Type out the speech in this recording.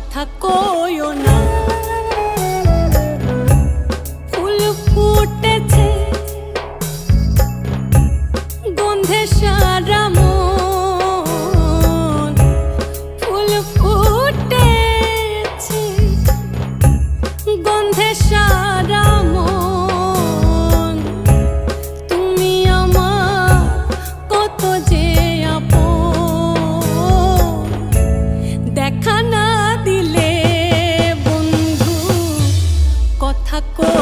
কথা কইও না। 他过。